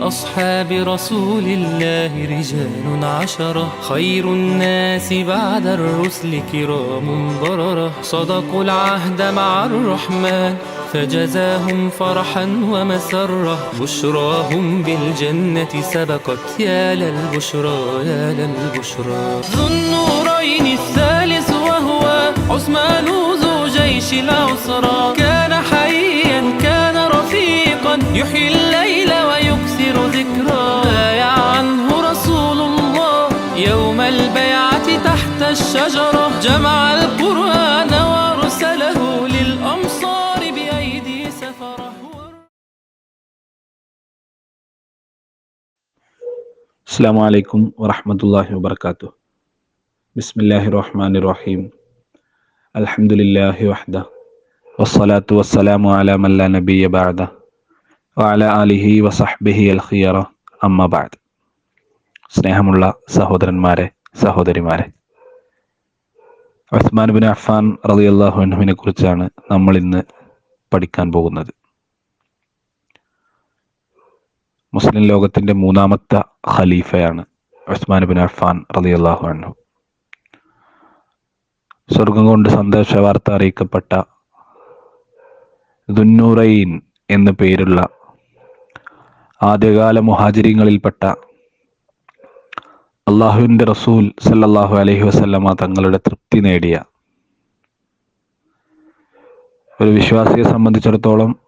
من أصحاب رسول الله رجال عشرة. خير الناس بعد الرسل كرام بررة. صدقوا العهد مع الرحمن فجزاهم فرحا ومسرة. بشراهم بالجنة سبقت يا للبشرى يا للبشرى. ذو النورين الثالث وهو عثمان ذو جيش العسرى. كان حيا كان رفيقا يحيي الليل تحت الشجرة جمع القرآن وارسله للأمصار بأيدي سفره അസ്സാം വലൈക്കും വറഹമത്തല്ലാഹി വബർക്കാത്തു ബിസ്മില്ലാഹി റഹ്മാൻ റഹീം അൽഹംദുലില്ലാഹി വഹ്ദ വസ്സലാത്തു വസ്സലാമു അല മല്ല നബിയ ബഅദ വഅല ആലിഹി വസഹ്ബിഹി അൽ ഖിയറ അമ്മ ബഅദ് സ്നേഹമുള്ള സഹോദരന്മാരെ സഹോദരിമാരെ ഉസ്മാൻ ബിൻ അഫാൻ റലി അള്ളാഹുനെ കുറിച്ചാണ് നമ്മൾ ഇന്ന് പഠിക്കാൻ പോകുന്നത്. മുസ്ലിം ലോകത്തിന്റെ മൂന്നാമത്തെ ഖലീഫയാണ് ഉസ്മാൻ ബിൻ അഫ്ഫാൻ റളിയല്ലാഹു അൻഹു. സ്വർഗം കൊണ്ട് സന്ദേശ വാർത്ത അറിയിക്കപ്പെട്ട ദുന്നൂറൈൻ എന്നു പേരുള്ള ആദ്യകാല മുഹാജിരിങ്ങളിൽപ്പെട്ട അള്ളാഹുവിന്റെ റസൂൽ സല്ലാഹു അലഹി വസല്ലമ തങ്ങളുടെ തൃപ്തി നേടിയ. ഒരു വിശ്വാസിയെ സംബന്ധിച്ചിടത്തോളം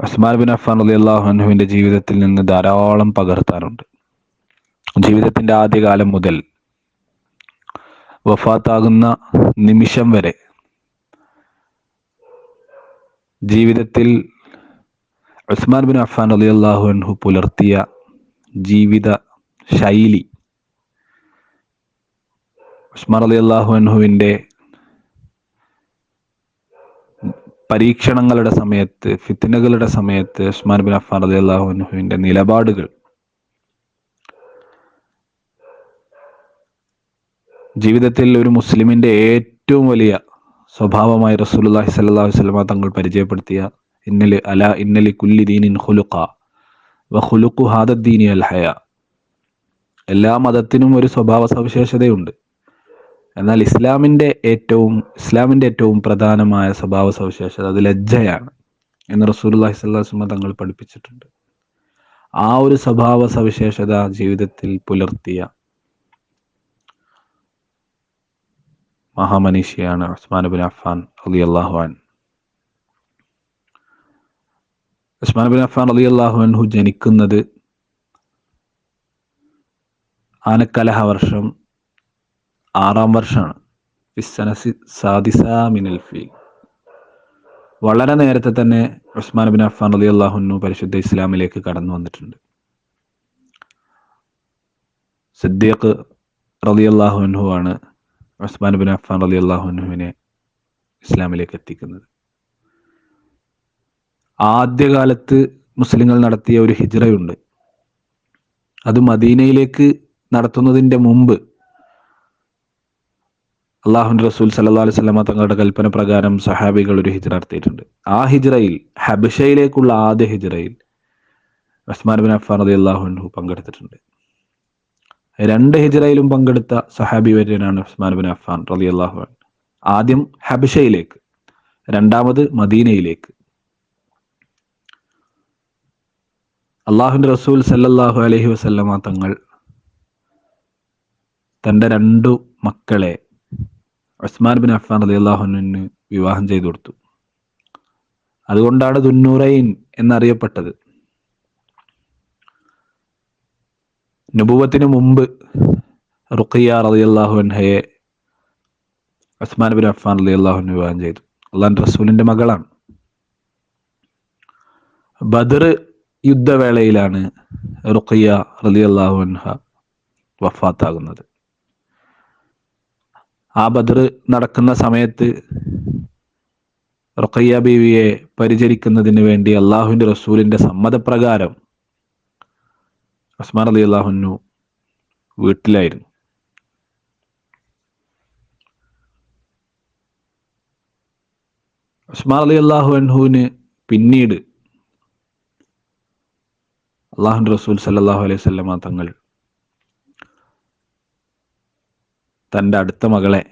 ഉസ്മാൻ ബിൻ അഫാൻ അലി അള്ളാഹു ജീവിതത്തിൽ നിന്ന് ധാരാളം പകർത്താനുണ്ട് ജീവിതത്തിന്റെ ആദ്യകാലം മുതൽ വഫാത്താകുന്ന നിമിഷം വരെ ജീവിതത്തിൽ ഉസ്മാൻ ബിൻ അഫാൻ അലി അള്ളാഹു അൻഹു പുലർത്തിയ ജീവിത ശൈലി. ഉസ്മാൻ അലി അള്ളാഹുഅഹുവിന്റെ പരീക്ഷണങ്ങളുടെ സമയത്ത് ഫിത്തിനകളുടെ സമയത്ത് ഉസ്മാൻ ബിൻ അഫ്ഫാൻ അലി അള്ളാഹുഅഹുവിന്റെ നിലപാടുകൾ. ജീവിതത്തിൽ ഒരു മുസ്ലിമിന്റെ ഏറ്റവും വലിയ സ്വഭാവമായി റസൂലുള്ളാഹി സ്വല്ലല്ലാഹു അലൈഹി വസല്ലമ തങ്ങൾ പരിചയപ്പെടുത്തിയ ഇന്നലി അല ഇന്നലി കുല്ലി ദീനിൻ ഹുലുഖ വ ഖുലുഖു ഹാദദ്ദീനി ദീനി അൽ ഹയ. എല്ലാ മതത്തിനും ഒരു സ്വഭാവ സവിശേഷതയുണ്ട് എന്നാൽ ഇസ്ലാമിന്റെ ഏറ്റവും ഇസ്ലാമിന്റെ ഏറ്റവും പ്രധാനമായ സ്വഭാവ സവിശേഷത അത് ലജ്ജയാണ് എന്ന് റസൂലുള്ളാഹി അലൈഹി തങ്ങൾ പഠിപ്പിച്ചിട്ടുണ്ട്. ആ ഒരു സ്വഭാവ സവിശേഷത ജീവിതത്തിൽ പുലർത്തിയ മഹാമനീഷിയാണ് ഉസ്മാൻ ബിൻ അഫ്ഫാൻ റളിയല്ലാഹു അൻ ഉസ്മാൻ ബിൻ അഫ്ഫാൻ റളിയല്ലാഹു അൻഹു ജനിക്കുന്നത് ആനക്കലഹ വർഷം ആറാം വർഷമാണ് ഫിസ്സനസി സാദിസ മിനൽ ഫീ വളരെ നേരത്തെ തന്നെ ഉസ്മാൻ ബിൻ അഫാൻ അലി അള്ളാഹുനു പരിശുദ്ധ ഇസ്ലാമിലേക്ക് കടന്നു വന്നിട്ടുണ്ട്. സിദ്ദീഖ് റലി അള്ളാഹുനു ആണ് ഉസ്മാൻ ബിൻ അഫാൻ അലി അള്ളാഹുനുവിനെ ഇസ്ലാമിലേക്ക് എത്തിക്കുന്നത്. ആദ്യകാലത്ത് മുസ്ലിങ്ങൾ നടത്തിയ ഒരു ഹിജ്റയുണ്ട്. അത് മദീനയിലേക്ക് നടത്തുന്നതിന്റെ മുമ്പ് അള്ളാഹു റസൂൽ സല്ലാ അലൈഹി സ്വലമ തങ്ങളുടെ കൽപ്പന പ്രകാരം സഹാബികൾ ഒരു ഹിജ്റ നടത്തിയിട്ടുണ്ട്. ആ ഹിജ്റയിൽ ഹബിഷയിലേക്കുള്ള ആദ്യ ഹിജ്റയിൽ ഉസ്മാൻ ബിൻ അഫാൻ അലി അള്ളാഹു പങ്കെടുത്തിട്ടുണ്ട്. രണ്ട് ഹിജ്റയിലും പങ്കെടുത്ത സഹാബി വര്യനാണ് ഉസ്മാൻ ബിൻ അഫ്ഫാൻ റലി അള്ളാഹു ആദ്യം ഹബിഷയിലേക്ക് രണ്ടാമത് മദീനയിലേക്ക്. അള്ളാഹുന്റെ റസൂൽ സല്ലല്ലാഹു അലഹി വസല്ലമ തങ്ങൾ തന്റെ രണ്ടു മക്കളെ ഉസ്മാൻ ബിൻ അഫ്ഫാൻ അലി അള്ളാഹുനുവിന് വിവാഹം ചെയ്തു കൊടുത്തു. അതുകൊണ്ടാണ് ദുന്നൂറൈൻ എന്നറിയപ്പെട്ടത്. നുപൂവത്തിന് മുമ്പ് റുഖിയ റലി അള്ളാഹു അൻഹയെ ഉസ്മാൻ ബിൻ അഫ്ഫാൻ അലി അള്ളാഹുവിന് വിവാഹം ചെയ്തു. അള്ളാൻ റസൂലിന്റെ മകളാണ്. ബദർ യുദ്ധവേളയിലാണ് റുഖിയ റലി അള്ളാഹു അൻഹ വഫാത്താകുന്നത്. ആ ബദർ നടക്കുന്ന സമയത്ത് റുഖയ്യ ബീവിയെ പരിചരിക്കുന്നതിന് വേണ്ടി അള്ളാഹുവിന്റെ റസൂലിന്റെ സമ്മതപ്രകാരം ഉസ്മാൻ അലി അള്ളാഹുനു വീട്ടിലായിരുന്നു. ഉസ്മാൻ അലി അള്ളാഹു പിന്നീട് അള്ളാഹുന്റെ റസൂൽ സല്ലല്ലാഹു അലൈഹി വസല്ലമ തങ്ങൾ തന്റെ അടുത്ത മകളെ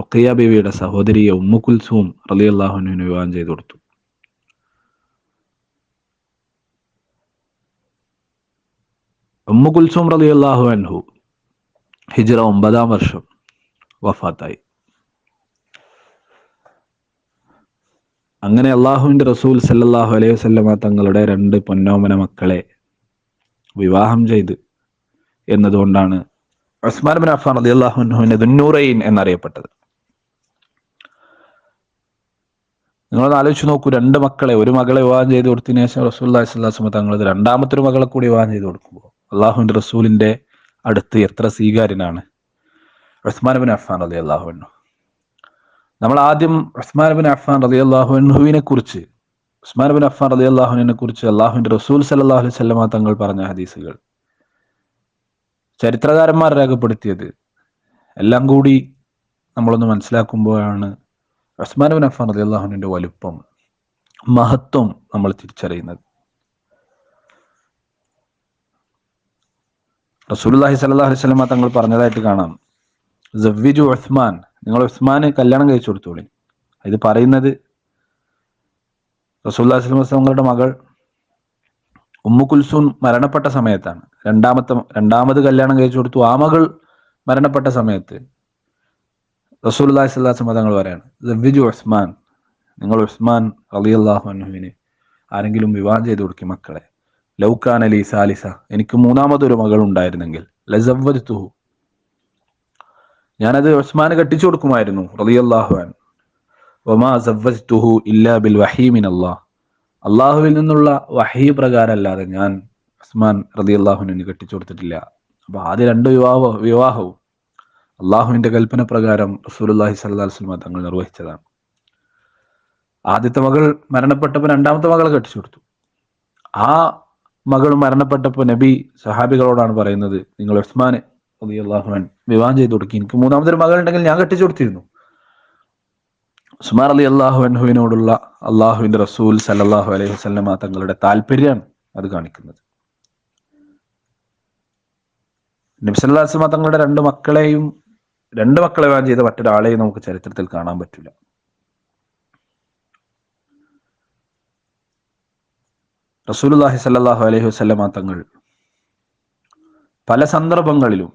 റുഖിയ ബീവിയുടെ സഹോദരിയെ ഉമ്മു റലി അള്ളാഹുനുവിന് വിവാഹം ചെയ്തു കൊടുത്തു. ഉമ്മു റലി റളിയല്ലാഹു അൻഹു ഹിജ്റ ഒമ്പതാം വർഷം വഫാത്തായി. അങ്ങനെ അള്ളാഹുവിന്റെ റസൂൽ സല്ലാഹു അലൈഹി വസല്ലമ തങ്ങളുടെ രണ്ട് പൊന്നോമന മക്കളെ വിവാഹം ചെയ്ത് എന്നതുകൊണ്ടാണ് ഉസ്മാൻ ബിൻ അഫാൻ അലി അൻഹുവിനെ ദുന്നൂറൈൻ എന്നറിയപ്പെട്ടത്. നിങ്ങളൊന്ന് ആലോചിച്ച് നോക്കൂ രണ്ട് മക്കളെ ഒരു മകളെ വിവാഹം ചെയ്ത് കൊടുത്തതിന് ശേഷം റസൂല്ലാഹി അലൈഹി തങ്ങൾ രണ്ടാമത്തെ ഒരു മകളെ കൂടി വിവാഹം ചെയ്ത് കൊടുക്കുമ്പോൾ അള്ളാഹുവിന്റെ റസൂലിന്റെ അടുത്ത് എത്ര സ്വീകാര്യനാണ്? ഉസ്മാൻ ബിൻ അഫ്ഫാൻ അലി അൻഹു. നമ്മൾ ആദ്യം ഉസ്മാൻ ബിൻ അഫ്ഫാൻ അലി അൻഹുവിനെ കുറിച്ച് ഉസ്മാൻ ബിൻ അഫ്ഫാൻ അള്ളാഹുവിനെ കുറിച്ച് അള്ളാഹുവിന്റെ റസൂൽ സല്ലാ അലൈഹി തങ്ങൾ പറഞ്ഞ ഹദീസുകൾ ചരിത്രകാരന്മാർ രേഖപ്പെടുത്തിയത്. എല്ലാം കൂടി നമ്മളൊന്ന് മനസ്സിലാക്കുമ്പോഴാണ് ഉസ്മാൻ ബിൻ അലി റളിയല്ലാഹുവിന്റെ വലുപ്പം മഹത്വം നമ്മൾ തിരിച്ചറിയുന്നത്. റസൂലുള്ളാഹി സല്ലാ അലൈഹി വസല്ലമ തങ്ങൾ പറഞ്ഞതായിട്ട് കാണാം. ജവ്വിജു ഉസ്മാൻ. നിങ്ങൾ ഉസ്മാന് കല്യാണം കഴിച്ചു കൊടുത്തോളി. ഇത് പറയുന്നത് റസൂല്ലാ തങ്ങളുടെ മകൾ ഉമ്മു മരണപ്പെട്ട സമയത്താണ്. രണ്ടാമത്തെ രണ്ടാമത് കല്യാണം കഴിച്ചു കൊടുത്തു ആ മകൾ മരണപ്പെട്ട സമയത്ത്. റസൂല്ലാഹി സ്വല്ലാസ് തങ്ങൾ പറയാണ് സവ്വിജു ഉസ്മാൻ നിങ്ങൾ ഉസ്മാൻ റളിയല്ലാഹു അൻഹുവിന് ആരെങ്കിലും വിവാഹം ചെയ്തു കൊടുക്കി മക്കളെ. ലൗക്കാൻ അലി സാലിസ. എനിക്ക് മൂന്നാമതൊരു മകൾ ഉണ്ടായിരുന്നെങ്കിൽ. ലസവ്വദ്തുഹു ഞാനത് ഉസ്മാന് കെട്ടിച്ചു കൊടുക്കുമായിരുന്നു റളിയല്ലാഹു അൻ വമാ സവ്വജ്തുഹു ഇല്ലാ ബിൽ വഹീ മിൻ അല്ലാഹ് അള്ളാഹുവിൽ നിന്നുള്ള വഹീ പ്രകാരം അല്ലാതെ ഞാൻ ഉസ്മാൻ റതി റളിയല്ലാഹുവിന് കെട്ടിച്ചു കൊടുത്തിട്ടില്ല. അപ്പൊ ആദ്യ രണ്ട് വിവാഹ വിവാഹവും അള്ളാഹുവിന്റെ കൽപ്പന പ്രകാരം അലൈഹി വസല്ലം തങ്ങൾ നിർവഹിച്ചതാണ്. ആദ്യത്തെ മകൾ മരണപ്പെട്ടപ്പോൾ രണ്ടാമത്തെ മകളെ കെട്ടിച്ചു കൊടുത്തു. ആ മകൾ മരണപ്പെട്ടപ്പോൾ നബി സഹാബികളോടാണ് പറയുന്നത് നിങ്ങൾ ഉസ്മാനെ അള്ളാഹുൻ വിവാഹം ചെയ്തു കൊടുക്കി. എനിക്ക് മൂന്നാമതൊരു മകൾ ഉണ്ടെങ്കിൽ ഞാൻ കെട്ടിച്ചു കൊടുത്തിരുന്നു. ഉസ്മാൻ അലി അള്ളാഹു അൻഹുവിനോടുള്ള അള്ളാഹുവിന്റെ റസൂൽ സല്ലാഹു അലൈഹി വസല്ലമ തങ്ങളുടെ താല്പര്യമാണ് അത് കാണിക്കുന്നത്. നബി സല്ലല്ലാഹു തങ്ങളുടെ രണ്ട് മക്കളെയും രണ്ട് മക്കളെ വിവാഹം ചെയ്ത മറ്റൊരാളെയും നമുക്ക് ചരിത്രത്തിൽ കാണാൻ പറ്റില്ല. റസൂലുള്ളാഹി സല്ലാഹു അലൈഹി വസല്ലമ തങ്ങൾ പല സന്ദർഭങ്ങളിലും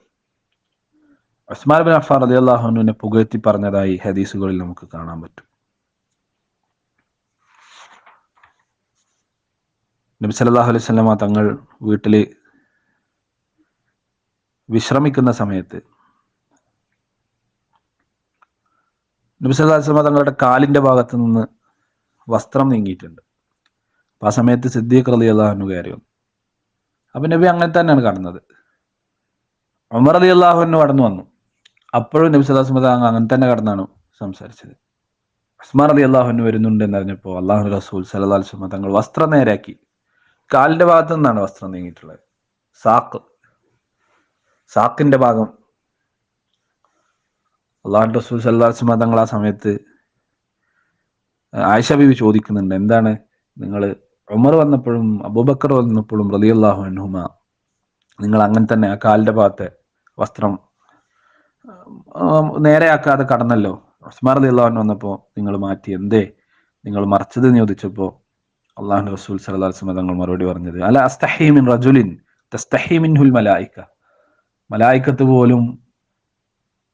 ഉസ്മാൻ ബിൻ അഫ്ഫാൻ റളിയല്ലാഹു അള്ളാഹുനുവിനെ പുകഴ്ത്തി പറഞ്ഞതായി ഹദീസുകളിൽ നമുക്ക് കാണാൻ പറ്റും. നബി സല്ലല്ലാഹു അലൈഹി സ്വലമ തങ്ങൾ വീട്ടിൽ വിശ്രമിക്കുന്ന സമയത്ത് നബി സല്ലല്ലാഹു അലൈഹി വസല്ലമ തങ്ങളുടെ കാലിന്റെ ഭാഗത്ത് നിന്ന് വസ്ത്രം നീങ്ങിയിട്ടുണ്ട്. അപ്പൊ ആ സമയത്ത് സിദ്ദീഖ് റളിയല്ലാഹു അള്ളാഹുനു കയറി വന്നു. അപ്പൊ നബി അങ്ങനെ തന്നെയാണ് കാണുന്നത്. ഉമർ അലി അള്ളാഹുനു കടന്നു വന്നു. അപ്പോഴും നബി സല്ലാസ് മദാങ് അങ്ങനെ തന്നെ കടന്നാണ് സംസാരിച്ചത്. ഉസ്മാൻ അലി അള്ളാഹുവിന് വരുന്നുണ്ട് എന്നറിഞ്ഞപ്പോൾ അള്ളാഹു റസൂൽ സല്ലാ അലിസ്മ തങ്ങൾ വസ്ത്രം നേരാക്കി. കാലിന്റെ ഭാഗത്തു നിന്നാണ് വസ്ത്രം നീങ്ങിയിട്ടുള്ളത്. സാക്ക് സാക്കിന്റെ ഭാഗം. അള്ളാഹു റസൂൽ സല്ലാ അലിസ്മ തങ്ങൾ ആ സമയത്ത് ആയിഷ ബീവി ചോദിക്കുന്നുണ്ട് എന്താണ് നിങ്ങൾ ഉമർ വന്നപ്പോഴും അബൂബക്കർ വന്നപ്പോഴും റലിയല്ലാഹു അൻഹുമ നിങ്ങൾ അങ്ങനെ തന്നെ ആ കാലിന്റെ ഭാഗത്തെ വസ്ത്രം നേരെയാക്കാതെ കടന്നല്ലോ. ഉസ്മാർ അലി അള്ളാഹുൻ വന്നപ്പോൾ നിങ്ങൾ മാറ്റി. എന്തേ? നിങ്ങൾ മറച്ചത് ചോദിച്ചപ്പോൾ അള്ളാഹു റസൂൽ സലഹ്സ്മ തങ്ങൾ മറുപടി പറഞ്ഞത് അല്ല അസ്തഹീമിൻ റജുലിൻ തസ്തഹീമിൻഹുൽ മലായിക്ക മലായിക്കത്ത് പോലും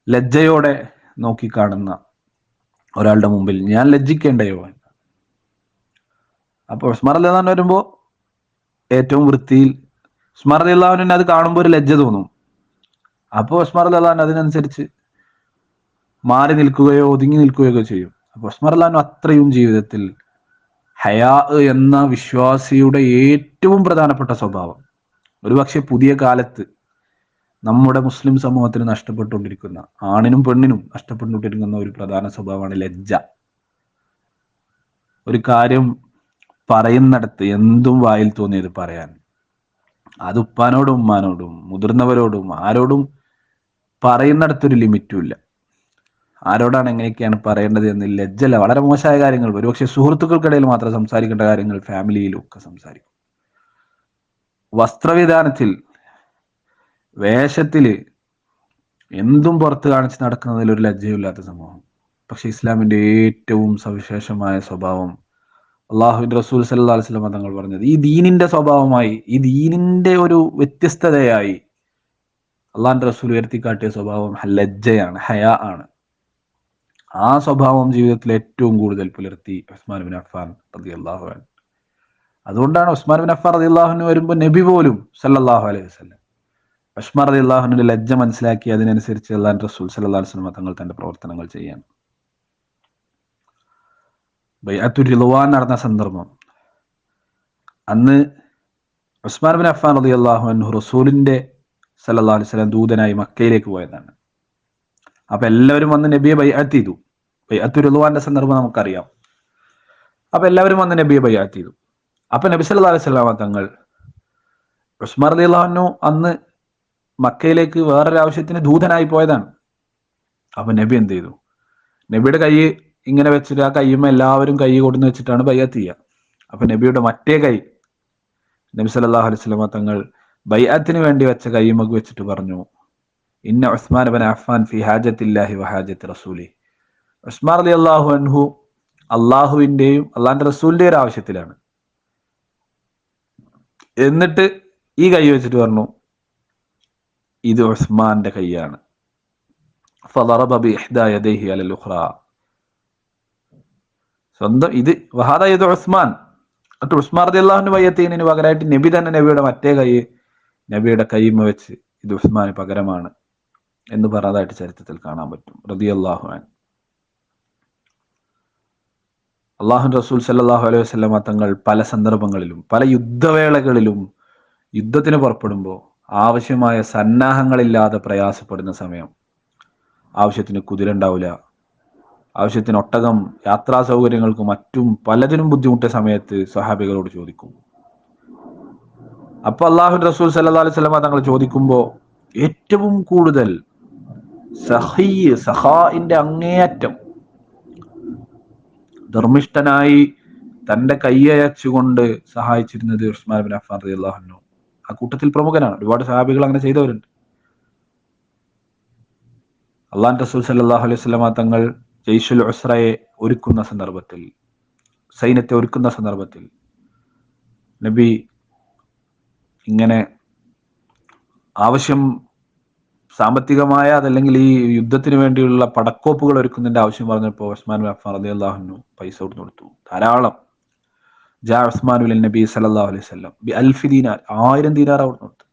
ലജ്ജയോടെ നോക്കിക്കാണുന്ന ഒരാളുടെ മുമ്പിൽ ഞാൻ ലജ്ജിക്കേണ്ടയോ? അപ്പോൾ ഉസ്മാർ അലി അള്ളഹാൻ വരുമ്പോൾ ഏറ്റവും വൃത്തിയിൽ ഉസ്മാർ അലി അള്ളാഹുവിന് അത് കാണുമ്പോൾ ഒരു ലജ്ജ തോന്നും. അപ്പോൾ ഉസ്മാർ അലി അതിനനുസരിച്ച് മാറി നിൽക്കുകയോ ഒതുങ്ങി നിൽക്കുകയോ ചെയ്യും. അപ്പോൾ ഉസ്മാർ അള്ളഹാൻ അത്രയും ജീവിതത്തിൽ ഹയാ എന്ന വിശ്വാസിയുടെ ഏറ്റവും പ്രധാനപ്പെട്ട സ്വഭാവം. ഒരുപക്ഷെ പുതിയ കാലത്ത് നമ്മുടെ മുസ്ലിം സമൂഹത്തിന് നഷ്ടപ്പെട്ടുകൊണ്ടിരിക്കുന്ന ആണിനും പെണ്ണിനും നഷ്ടപ്പെട്ടുകൊണ്ടിരിക്കുന്ന ഒരു പ്രധാന സ്വഭാവമാണ് ലജ്ജ. ഒരു കാര്യം പറയുന്നിടത്ത് എന്തും വായിൽ തോന്നിയത് പറയാൻ. അത് ഉപ്പാനോടും ഉമ്മാനോടും മുതിർന്നവരോടും ആരോടും പറയുന്നിടത്തൊരു ലിമിറ്റും ഇല്ല. ആരോടാണ് എങ്ങനെയൊക്കെയാണ് പറയേണ്ടത് എന്ന് ലജ്ജല്ല വളരെ മോശമായ കാര്യങ്ങൾ. ഒരുപക്ഷെ സുഹൃത്തുക്കൾക്കിടയിൽ മാത്രം സംസാരിക്കേണ്ട കാര്യങ്ങൾ ഫാമിലിയിലും ഒക്കെ സംസാരിക്കും. വസ്ത്രവിധാനത്തിൽ വേഷത്തിൽ എന്തും പുറത്ത് കാണിച്ച് നടക്കുന്നതിൽ ഒരു ലജ്ജയില്ലാത്ത സമൂഹം. പക്ഷെ ഇസ്ലാമിന്റെ ഏറ്റവും സവിശേഷമായ സ്വഭാവം അള്ളാഹുവിന്റെ റസൂൽ സല്ലാ അലിസ്ലാം തങ്ങൾ പറഞ്ഞത് ഈ ദീനിന്റെ സ്വഭാവമായി ഈ ദീനിന്റെ ഒരു വ്യത്യസ്തതയായി അള്ളാഹിന്റെ റസൂൽ ഉയർത്തിക്കാട്ടിയ സ്വഭാവം ലജ്ജയാണ് ഹയാ ആണ്. ആ സ്വഭാവം ജീവിതത്തിൽ ഏറ്റവും കൂടുതൽ പുലർത്തി ഉസ്മാൻ ബിൻ അഫ്ഫാൻ റതി അള്ളാഹു അതുകൊണ്ടാണ് ഉസ്മാൻ ബിൻ അഫാൻ റതി അള്ളാഹുന് വരുമ്പോൾ നബി പോലും സല്ലാഹു അലൈഹി വസ്ലം ഉസ്മാൻ റതി അള്ളാഹുവിന്റെ ലജ്ജ മനസ്സിലാക്കി അതിനനുസരിച്ച് അള്ളാഹ് റസൂൽ സല്ലാ വസ്ലം തങ്ങൾ തന്റെ പ്രവർത്തനങ്ങൾ ചെയ്യാൻ ബൈഅത്തുർ റിളുവാൻ നടന്ന സന്ദർഭം. അന്ന് ഉസ്മാൻ ബിൻ അഫ്ഫാൻ റതി അള്ളാഹു റസൂലിന്റെ സല്ലാ അലൈഹി സ്വലം ദൂതനായി മക്കയിലേക്ക് പോയതാണ്. അപ്പൊ എല്ലാവരും വന്ന് നബിയെ ബൈഅത്ത് ചെയ്തു. ബൈഅത്ത് റിളുവാന്റെ സന്ദർഭം നമുക്കറിയാം. അപ്പൊ എല്ലാവരും വന്ന് നബിയെ ബൈഅത്ത് ചെയ്തു. അപ്പൊ നബി സല്ലാ അലൈഹി സ്വലാമ തങ്ങൾ റതി അള്ളാഹുനു അന്ന് മക്കയിലേക്ക് വേറൊരു ആവശ്യത്തിന് ദൂതനായി പോയതാണ്. അപ്പൊ നബി എന്ത് ചെയ്തു? നബിയുടെ കൈ ഇങ്ങനെ വെച്ചിട്ട് ആ കൈയുമ്മ എല്ലാവരും കൈ കൊടുന്ന് വെച്ചിട്ടാണ് ബയ്യാത്ത് ചെയ്യുക. അപ്പൊ നബിയുടെ മറ്റേ കൈ നബി സല്ലല്ലാഹു അലൈഹി സ്വലാമ തങ്ങൾ ബൈഅത്തിന് വേണ്ടി വെച്ച കൈമക് വെച്ചിട്ട് പറഞ്ഞു ഇന്ന ഉസ്മാൻ ബൻ അഫ്ഫാൻ ഫി ഹാജത്തില്ലാഹി വഹാജത്ത് റസൂലി. ഉസ്മാൻ അലി അള്ളാഹു അൻഹു അള്ളാഹുവിന്റെയും അള്ളാഹിന്റെ റസൂലിന്റെ ഒരു ആവശ്യത്തിലാണ്. എന്നിട്ട് ഈ കൈ വെച്ചിട്ട് പറഞ്ഞു ഇത് ഉസ്മാന്റെ കൈയാണ്. സ്വന്തം ഇത് വഹാദ ഇത് ഉസ്മാൻ. എന്നിട്ട് ഉസ്മാർ അള്ളാഹുവിന് വയ്യത്തീനു പകരമായിട്ട് നബി തന്നെ നബിയുടെ മറ്റേ കൈ നബിയുടെ കൈമ വെച്ച് ഇത് ഉസ്മാന് പകരമാണ് എന്ന് പറഞ്ഞതായിട്ട് ചരിത്രത്തിൽ കാണാൻ പറ്റും. റതി അള്ളാഹുവാൻ അള്ളാഹു റസൂൽ സല്ലാഹു അലൈഹി വസ്ലമ തങ്ങൾ പല സന്ദർഭങ്ങളിലും പല യുദ്ധവേളകളിലും യുദ്ധത്തിന് പുറപ്പെടുമ്പോൾ ആവശ്യമായ സന്നാഹങ്ങളില്ലാതെ പ്രയാസപ്പെടുന്ന സമയം. ആവശ്യത്തിന് കുതിര ഉണ്ടാവില്ല ആവശ്യത്തിന് ഒട്ടകം യാത്രാ സൗകര്യങ്ങൾക്കും മറ്റും പലതിനും ബുദ്ധിമുട്ടിയ സമയത്ത് സഹാബികളോട് ചോദിക്കും. അപ്പൊ അള്ളാഹു റസൂൽ സല്ലാ അലൈഹി സ്വലമ തങ്ങൾ ചോദിക്കുമ്പോൾ ഏറ്റവും കൂടുതൽ സഹീ സഹാഇന്റെ അങ്ങേയറ്റം ധർമ്മിഷ്ഠനായി തന്റെ കൈയച്ചുകൊണ്ട് സഹായിച്ചിരുന്നത് ഉസ്മാൻ ബിൻ അഫാൻ റതി അള്ളാഹുനു ആ കൂട്ടത്തിൽ പ്രമുഖനാണ്. ഒരുപാട് സഹാബികൾ അങ്ങനെ ചെയ്തവരുണ്ട്. അള്ളാൻ റസൂൽ സല്ലാഹു അലൈഹി സ്വലമ തങ്ങൾ ജയ്ഷുൽ ഉസ്രയെ ഒരുക്കുന്ന സന്ദർഭത്തിൽ സൈന്യത്തെ ഒരുക്കുന്ന സന്ദർഭത്തിൽ നബി ഇങ്ങനെ ആവശ്യം സാമ്പത്തികമായ അതല്ലെങ്കിൽ ഈ യുദ്ധത്തിന് വേണ്ടിയുള്ള പടക്കോപ്പുകൾ ഒരുക്കുന്നതിന്റെ ആവശ്യം പറഞ്ഞപ്പോൾ ഉസ്മാൻ അള്ളാഹുനു പൈസ കൊടുത്തു കൊടുത്തു. ധാരാളം. ജാ ഉസ്മാൻ ഉൽ നബി സല്ലല്ലാഹു അലൈഹി വസല്ലം. ബി അൽഫി ദീനാർ. ആയിരം ദീനാർ അവിടെ കൊടുത്തു.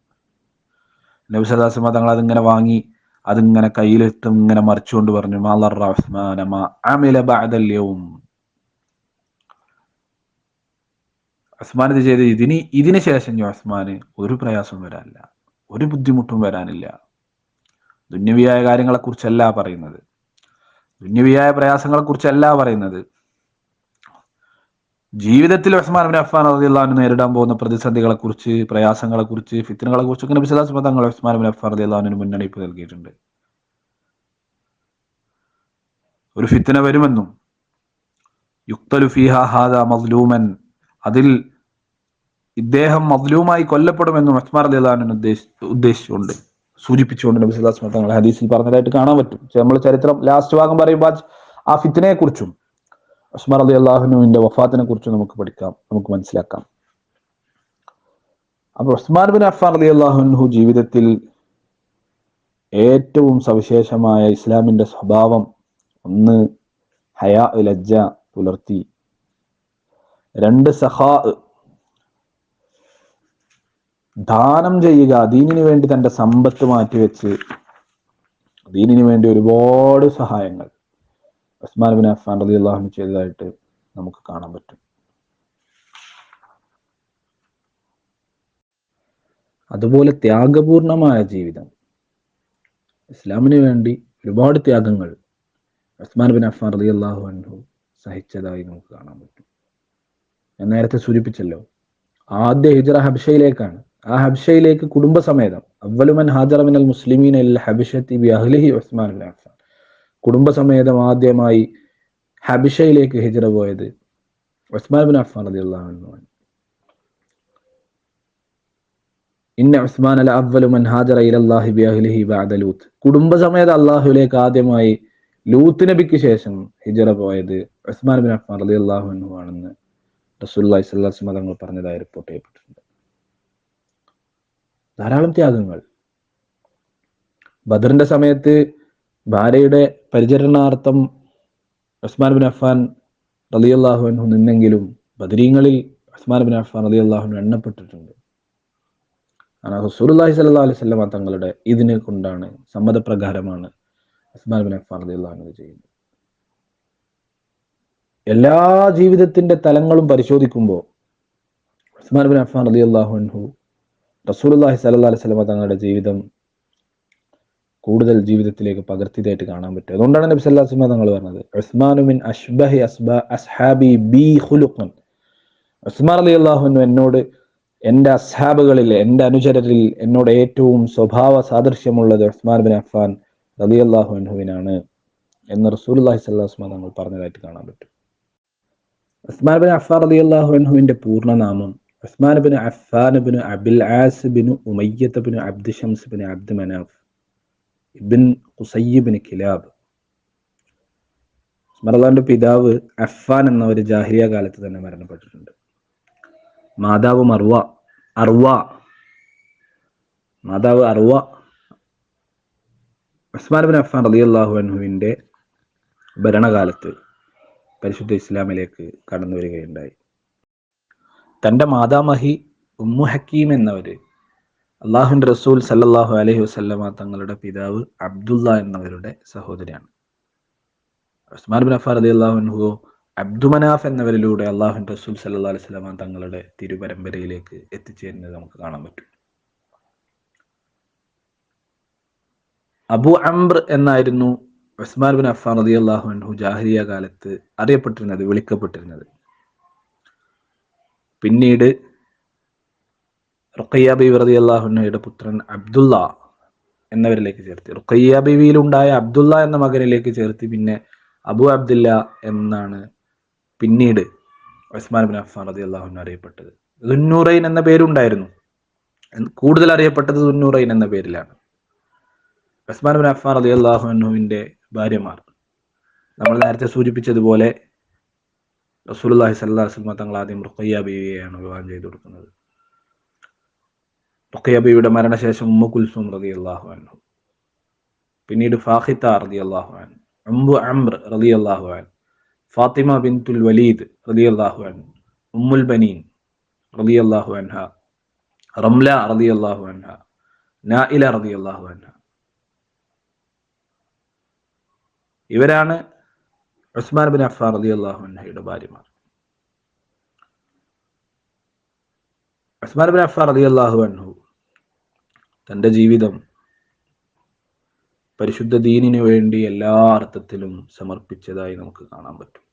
നബി സല്ലാസ്മ തങ്ങൾ അതിങ്ങനെ വാങ്ങി അതിങ്ങനെ കയ്യിലെത്തും ഇങ്ങനെ മറിച്ചുകൊണ്ട് പറഞ്ഞു മാ അമില ഉസ്മാൻ ഇത് ചെയ്ത്? ഇതിന് ഇതിന് ശേഷം ഉസ്മാന് ഒരു പ്രയാസവും വരാനില്ല. ഒരു ബുദ്ധിമുട്ടും വരാനില്ല. ദുന്യവിയായ കാര്യങ്ങളെ കുറിച്ചല്ല പറയുന്നത്. ദുന്യവിയായ പ്രയാസങ്ങളെ കുറിച്ചല്ല പറയുന്നത്. ജീവിതത്തിൽ ഉസ്മാൻ ബിൻ അഫ്ഫാൻ റളിയല്ലാഹു നേരിടാൻ പോകുന്ന പ്രതിസന്ധികളെ കുറിച്ച് പ്രയാസങ്ങളെ കുറിച്ച് ഫിത്തിനുകളെ കുറിച്ച് അലൈഹി തങ്ങൾ ഉസ്മാൻ ബിൻ അഫ്ഫാൻ റളിയല്ലാഹുവിന് മുന്നറിയിപ്പ് നൽകിയിട്ടുണ്ട്. ഒരു ഫിത്തന വരുമെന്നും യുക്തലു ഫിഹ ഹാദ മസ്ലൂമൻ അതിൽ ഇദ്ദേഹം മദ്ലൂമായി കൊല്ലപ്പെടുമെന്നും ഉസ്മാൻ റളിയല്ലാഹുവിന് ഉദ്ദേശി ഉദ്ദേശിച്ചുകൊണ്ട് സൂചിപ്പിച്ചുകൊണ്ട് നബി അലൈഹി തങ്ങൾ ഹദീസിൽ പറഞ്ഞതായിട്ട് കാണാൻ പറ്റും. നമ്മൾ ചരിത്രം ലാസ്റ്റ് ഭാഗം പറയുമ്പോൾ ആ ഫിത്തിനെ കുറിച്ചും അസ്മർ അലി അള്ളാഹുനുവിന്റെ വഫാത്തിനെ കുറിച്ചും നമുക്ക് പഠിക്കാം നമുക്ക് മനസ്സിലാക്കാം. അപ്പൊ ഉസ്മാൻ ബിൻ അഫാൻ അലി അള്ളാഹുൻഹു ജീവിതത്തിൽ ഏറ്റവും സവിശേഷമായ ഇസ്ലാമിന്റെ സ്വഭാവം ഒന്ന് ഹയാ ലജ്ജ പുലർത്തി. രണ്ട് സഹാ ദാനം ചെയ്യുക ദീനിനു വേണ്ടി തന്റെ സമ്പത്ത് മാറ്റിവെച്ച് ദീനിനു വേണ്ടി ഒരുപാട് സഹായങ്ങൾ. ഉസ്മാൻ ബിൻ അഫ്ഫാൻ റലി അള്ളാഹു ചെയ്തതായിട്ട് നമുക്ക് കാണാൻ പറ്റും. അതുപോലെ ത്യാഗപൂർണമായ ജീവിതം. ഇസ്ലാമിന് വേണ്ടി ഒരുപാട് ത്യാഗങ്ങൾ ഉസ്മാൻ ബിൻ അഫ്ഫാൻ റലി അള്ളാഹു അൻഹു സഹിച്ചതായി നമുക്ക് കാണാൻ പറ്റും. ഞാൻ നേരത്തെ സൂചിപ്പിച്ചല്ലോ ആദ്യ ഹിജറ ഹബ്ഷയിലേക്കാണ് ആ ഹബ്ഷയിലേക്ക് കുടുംബസമേതം. അവലുമൻ ഹാജറമിനൽ മുസ്ലിമീൻ അൽ ഹബിഷത്തി ബി അഹ്ലിഹി ഉസ്മാൻ ബിൻ അഫ്ഫാൻ കുടുംബസമേതം ആദ്യമായി ഹബിഷയിലേക്ക് ഹിജറ പോയത് ഉസ്മാൻ ബിൻ അഫ്സാൻ റളിയല്ലാഹു അൻഹു ഇന്ന ഉസ്മാൻ അല അവലുമൻ ഹാജറ ഇലല്ലാഹി ബിഅഹ്ലിഹി ബാദ ലൂത്ത്. കുടുംബസമേത അള്ളാഹുലേക്ക് ആദ്യമായി ലൂത്ത് നബിക്ക് ശേഷം ഹിജറ പോയത് ഉസ്മാൻ ബിൻ അഫ്മാൻ അലി അൻഹു ആണെന്ന് സ്വല്ലല്ലാഹു അലൈഹി വസല്ലം പറഞ്ഞതായി റിപ്പോർട്ട് ചെയ്യപ്പെട്ടിട്ടുണ്ട് ധാരാളം ത്യാഗങ്ങൾ. ബദറിന്റെ സമയത്ത് ഭാര്യയുടെ പരിചരണാർത്ഥം ഉസ്മാൻ ബിൻ അഫ്ഫാൻ റളിയല്ലാഹു അൻഹു നിന്നെങ്കിലും ബദരീങ്ങളിൽ ഉസ്മാൻ ബിൻ അഫ്ഫാൻ റളിയല്ലാഹു അൻഹു എണ്ണപ്പെട്ടിട്ടുണ്ട്. റസൂലുള്ളാഹി സല്ല അലൈഹി വസല്ലം തങ്ങളുടെ ഇതിനെ കൊണ്ടാണ് സമ്മതപ്രകാരമാണ് ഉസ്മാൻ ബിൻ അഫ്ഫാൻ റളിയല്ലാഹു അൻഹു ചെയ്യുന്നത്. എല്ലാ ജീവിതത്തിന്റെ തലങ്ങളും പരിശോധിക്കുമ്പോൾ ഉസ്മാൻ ബിൻ അഫ്ഫാൻ റളിയല്ലാഹു അൻഹു റസൂലുള്ളാഹി സ്വല്ലല്ലാഹു അലൈഹി വസല്ലം തങ്ങളുടെ ജീവിതം കൂടുതൽ ജീവിതത്തിലേക്ക് പകർത്തിയതായിട്ട് കാണാൻ പറ്റും. അതുകൊണ്ടാണ് നബി സല്ലാ അലൈഹി തങ്ങൾ പറഞ്ഞത് ഉസ്മാനുമിൻ അഷ്ബഹി അസ്ബ അസ്ഹാബി ബി ഹുലുഖുൻ ഉസ്മാൻ അലി അൻഹു എന്നോട് എന്റെ അസ്ഹാബുകളിൽ എന്റെ അനുചരരിൽ എന്നോട് ഏറ്റവും സ്വഭാവ സാദൃശ്യമുള്ളത് ഉസ്മാൻ ബിൻ അഫ്ഫാൻ അലി അള്ളാഹു അൻഹുവിനാണ് എന്ന് റസൂലുള്ളാഹി സ്വല്ലല്ലാഹു സ്വല്ലാസ്മ തങ്ങൾ പറഞ്ഞതായിട്ട് കാണാൻ പറ്റും. ഉസ്മാൻ ബിൻ അഫ്ഫാർ അലി അള്ളാഹു അൻഹുവിന്റെ പൂർണനാമം Usman bin Affan bin Abil Aas bin Umayyat bin Abd Shams bin Abd Manaf ibn ഖുസയ്യിബിൻ Kilab. Usman പിതാവ് അഫ്ഫാൻ എന്ന ഒരു ജാഹിരിയ കാലത്ത് തന്നെ മരണപ്പെട്ടിട്ടുണ്ട്. മാതാവ് മർവ അർവ. മാതാവ് അർവ. ഉസ്മാൻ ബിൻ അഫ്ഫാൻ അള്ളാഹു അൻഹുവിന്റെ ഭരണകാലത്ത് പരിശുദ്ധ ഇസ്ലാമിലേക്ക് കടന്നു വരികയുണ്ടായി തന്റെ മാതാമഹി ഉമ്മു ഹക്കീം എന്നവര് അള്ളാഹുവിന്റെ റസൂൽ സല്ലാഹു അലഹി വസല്ലമ തങ്ങളുടെ പിതാവ് അബ്ദുല്ല എന്നവരുടെ സഹോദരിയാണ്. ഉസ്മാൻ ബിൻ അഫ്ഫാൻ റളിയല്ലാഹു അൻഹു അബ്ദുമനാഫ് എന്നവരിലൂടെ അള്ളാഹുൻ റസൂൽ സല്ലാ അലൈഹി സ്വലാമ തങ്ങളുടെ തിരുപരമ്പരയിലേക്ക് എത്തിച്ചേരുന്നത് നമുക്ക് കാണാൻ പറ്റും. അബു അംർ എന്നായിരുന്നു ഉസ്മാൻ ബിൻ അഫാർ റതി അള്ളാഹു അൻഹു കാലത്ത് അറിയപ്പെട്ടിരുന്നത് വിളിക്കപ്പെട്ടിരുന്നത്. പിന്നീട് റുഖയ്യ ബീവി റതി അള്ളാഹുനയുടെ പുത്രൻ അബ്ദുള്ള എന്നവരിലേക്ക് ചേർത്തി. റുഖയ്യ ബീവിയിലുണ്ടായ അബ്ദുള്ള എന്ന മകനിലേക്ക് ചേർത്തി. പിന്നെ അബു അബ്ദുല്ല എന്നാണ് പിന്നീട് ഉസ്മാൻ ബിൻ അഫ്ഫാൻ റതി അള്ളാഹുന അറിയപ്പെട്ടത്. ദുന്നൂറൈൻ എന്ന പേരുണ്ടായിരുന്നു. കൂടുതൽ അറിയപ്പെട്ടത് ദുന്നൂറൈൻ എന്ന പേരിലാണ്. ഉസ്മാൻ ബിൻ അഫ്ഫാൻ റതി അൻഹുവിന്റെ ഭാര്യമാർ നമ്മൾ നേരത്തെ സൂചിപ്പിച്ചതുപോലെ റസൂലുള്ളാഹി സ്വല്ലല്ലാഹു അലൈഹി വസല്ലം തങ്ങൾ ആദ്യം റുഖയ്യ ബീവിയെയാണ് വിവാഹം ചെയ്തു കൊടുക്കുന്നത്. റുഖയ്യ ബീവിയുടെ മരണശേഷം ഉമ്മ കുൽസും റതി അള്ളാഹു അൻഹു. പിന്നീട് ഫാഹിത്ത റതി അള്ളാഹു അൻ അംബു അംർ റതി അള്ളാഹു ഫാത്തിമ ബിൻതുൽ വലീദ് റതി അള്ളാഹു ഉമ്മുൽ ബനീൻ റതി അള്ളാഹു അൻഹ. റംല റതി അള്ളാഹു അൻഹ. നായില റതി അള്ളാഹു അൻഹ. ഇവരാണ് ഉസ്മാൻ ബിൻ അഫ്ഫാൻ അലി അള്ളാഹു അൻഹയുടെ ഭാര്യമാർ. ഉസ്മാൻ ബിൻ അഫ്ഫാൻ അലി അള്ളാഹു അൻഹു തന്റെ ജീവിതം പരിശുദ്ധ ദീനിനു വേണ്ടി എല്ലാ അർത്ഥത്തിലും സമർപ്പിച്ചതായി നമുക്ക് കാണാൻ പറ്റും.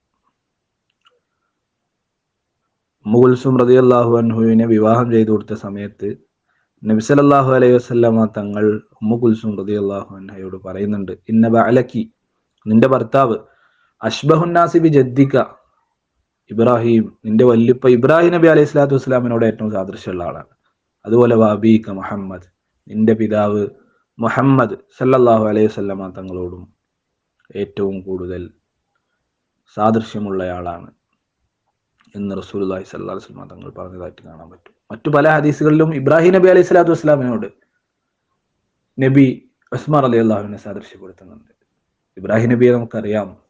മുഗുൽസും റതി അള്ളാഹു അൻഹുവിനെ വിവാഹം ചെയ്തു കൊടുത്ത സമയത്ത് നബി സല്ലല്ലാഹു അലൈഹി വസല്ലമ തങ്ങൾ ഉമ്മു കുൽസും റതി അള്ളാഹു അൻഹയോട് പറയുന്നുണ്ട് ഇന്ന ബഅലക്കി നിന്റെ ഭർത്താവ് അഷ്ബഹുന്നാസിബി ജദ്ദിക. ഇബ്രാഹിം നിന്റെ വല്ലിപ്പ ഇബ്രാഹിം നബി അലൈഹി സ്വലാത്തു വസ്സലാമിനോട് ഏറ്റവും സാദൃശ്യമുള്ള ആളാണ്. അതുപോലെ വാബീക മുഹമ്മദ് നിന്റെ പിതാവ് മുഹമ്മദ് സല്ലല്ലാഹു അലൈഹി വസല്ലമ തങ്ങളോടും ഏറ്റവും കൂടുതൽ സാദൃശ്യമുള്ളയാളാണ് എന്ന് റസൂലുള്ളാഹി സല്ലാ അലൈഹി വസല്ലമ തങ്ങൾ പറഞ്ഞതായിട്ട് കാണാൻ പറ്റും. മറ്റു പല ഹദീസുകളിലും ഇബ്രാഹിം നബി അലൈഹി സ്വലാത്തു വസ്സലാമിനോട് നബി ഉസ്മാർ അലി അള്ളാഹുവിനെ സാദൃശ്യപ്പെടുത്തുന്നുണ്ട്. ഇബ്രാഹിം നബിയെ നമുക്കറിയാം.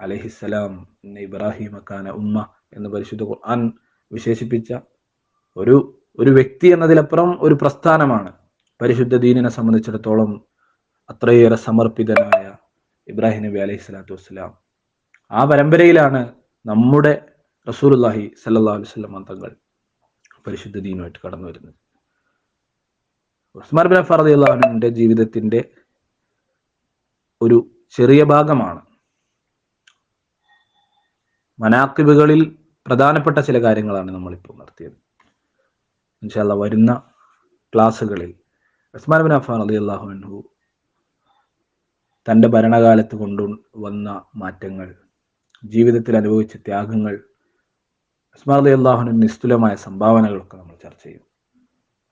അലഹിസ്സലാം ഇബ്രാഹിം ഖാന ഉമ്മ എന്ന് പരിശുദ്ധ ഖുർആൻ വിശേഷിപ്പിച്ച ഒരു ഒരു വ്യക്തി എന്നതിലപ്പുറം ഒരു പ്രസ്ഥാനമാണ്. പരിശുദ്ധ ദീനിനെ സംബന്ധിച്ചിടത്തോളം അത്രയേറെ സമർപ്പിതനായ ഇബ്രാഹിം നബി അലൈഹി സ്വലാത്തു വസ്സലാം. ആ പരമ്പരയിലാണ് നമ്മുടെ റസൂലുള്ളാഹി സല്ലാ അലൈഹി വസല്ലം തങ്ങൾ പരിശുദ്ധ ദീനുമായിട്ട് കടന്നു വരുന്നത്. ഉസ്മാൻ ബിൻ റളിയല്ലാഹു അൻഹുവിന്റെ ജീവിതത്തിന്റെ ഒരു ചെറിയ ഭാഗമാണ്. മനാക്കിബുകളിൽ പ്രധാനപ്പെട്ട ചില കാര്യങ്ങളാണ് നമ്മളിപ്പോൾ നടത്തിയത്. ഇൻഷാല്ല വരുന്ന ക്ലാസ്സുകളിൽ ഉസ്മാൻ ബിൻ അഫാൻ അലി അള്ളാഹു അൻഹു തന്റെ ഭരണകാലത്ത് കൊണ്ടു വന്ന മാറ്റങ്ങൾ ജീവിതത്തിൽ അനുഭവിച്ച ത്യാഗങ്ങൾ ഉസ്മാൻ അലി അള്ളാഹുവിന് നിസ്തുലമായ സംഭാവനകളൊക്കെ നമ്മൾ ചർച്ച ചെയ്യും.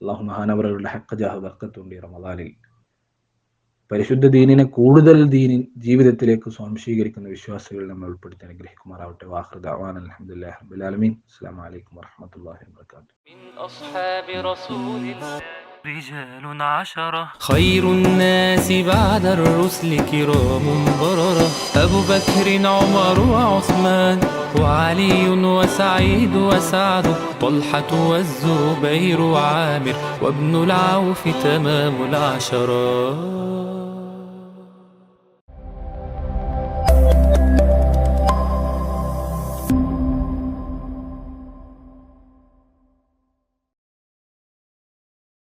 അള്ളാഹു മഹാനവറുകളുടെ ഹക്കജാഹ് ബർക്കത്തുണ്ട് റമദാനിൽ. പരിശുദ്ധ ദീനിനെ കൂടുതൽ ദീനി ജീവിതത്തിലേക്ക് സ്വാംശീകരിക്കുന്ന വിശ്വാസികൾ നമ്മൾ ഉൾപ്പെടുത്തി അനുഗ്രഹിക്കുമാറാവട്ടെ വാഹൃദ അവാൻ അലഹമുല്ലാ റബുലാലമീൻ അസ്സാം വലൈക്കും വർഹമത്തല്ലാഹി വാബർക്കാത്തു من أصحاب رسول الله رجال عشرة خير الناس بعد الرسل كرام بررة أبو بكر عمر وعثمان وعلي وسعيد وسعد طلحة والزبير وعامر وابن العوف تمام العشرة